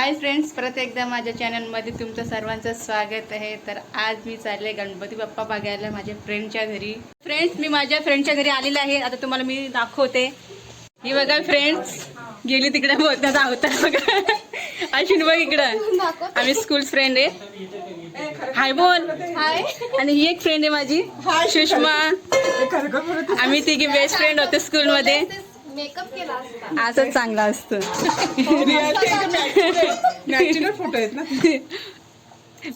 Hi friends परत एकदा माझ्या चॅनलमध्ये तुमचं सर्वांचं स्वागत आहे. तर आज मी चालले गणपती बाप्पा बघायला माझ्या फ्रेंडच्या घरी. फ्रेंड्स मी माझ्या फ्रेंडच्या घरी आलेले आहे. आता तुम्हाला मी दाखवते. ही बघा फ्रेंड्स गेली तिकडे बोलता धावतात बघा. अश्विन बघ इकडं. आम्ही स्कूल फ्रेंड आहे. हाय बोल. हाय आणि ही एक फ्रेंड आहे माझी सुषमा. आम्ही तिघी बेस्ट फ्रेंड होते स्कूलमध्ये मेकअप केला असता. असंच चांगलं असतं. नॅचरल फोटो आहेत ना.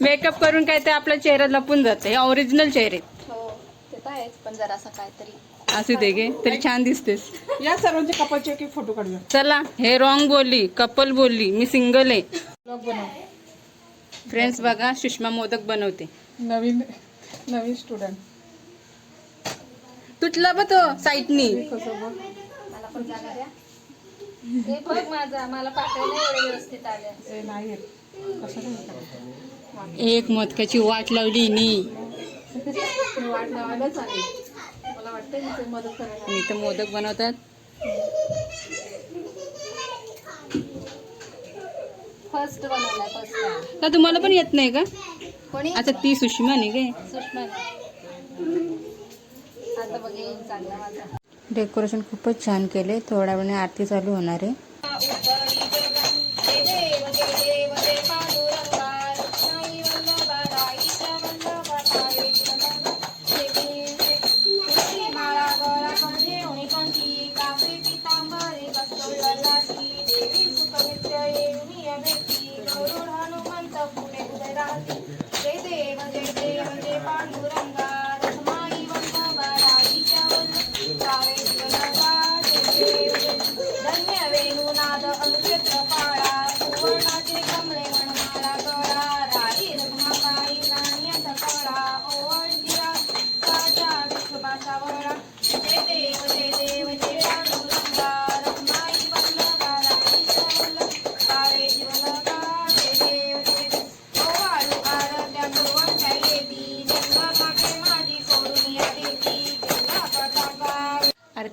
मेकअप करून काय ते आपला चेहरा लपून जाते. हे ओरिजिनल चेहरे. हो ते तर आहेच पण जरा असं काहीतरी. असू दे गे तरी छान दिसतेस. या सर्वांचे कपालचे फोटो काढूया. चला हे रॉंग बोलली कपल बोलली मी सिंगल आहे. ब्लॉग बनव. फ्रेंड्स बघा सुषमा मोदक बनवते. नवीन नवीन स्टुडंट तुटला बा तो साईटनी. कसं बघ मला पण जागा द्या हे बघ माझा मला एवढे व्यवस्थित आले नाही? एक मोदकाची वाट लावली नी. मी वाट लावायलाच आले. मला वाटतं मदत करायला मी तर मोदक बनवतात. फर्स्ट बनवलाय फर्स्ट का तुम्हाला पण येत नाही का? कोणी? अच्छा ती सुषमा नाही काय? सुषमा आता बघ येईल चांगला माझा. डेकोरेशन खूपच छान केले थोड्या वेळाने आरती चालू होणार आहे. जय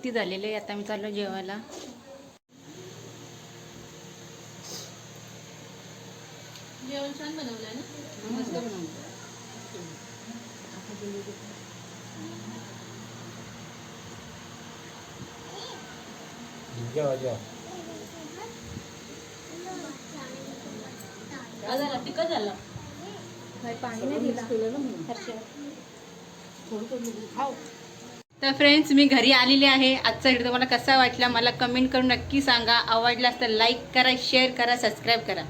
आरती झालेली आहे. आता मी चाललो जेवायला. जेवण छान बनवलंय ना? मस्त बनवलं. तिकट झालं? पाणी नाही दिला. तर फ्रेंड्स मी घरी आलेली आहे. आजचा व्हिडिओ तुम्हाला कसा वाटला मला कमेंट करून नक्की सांगा. आवडला तर लाईक करा शेअर करा सबस्क्राईब करा.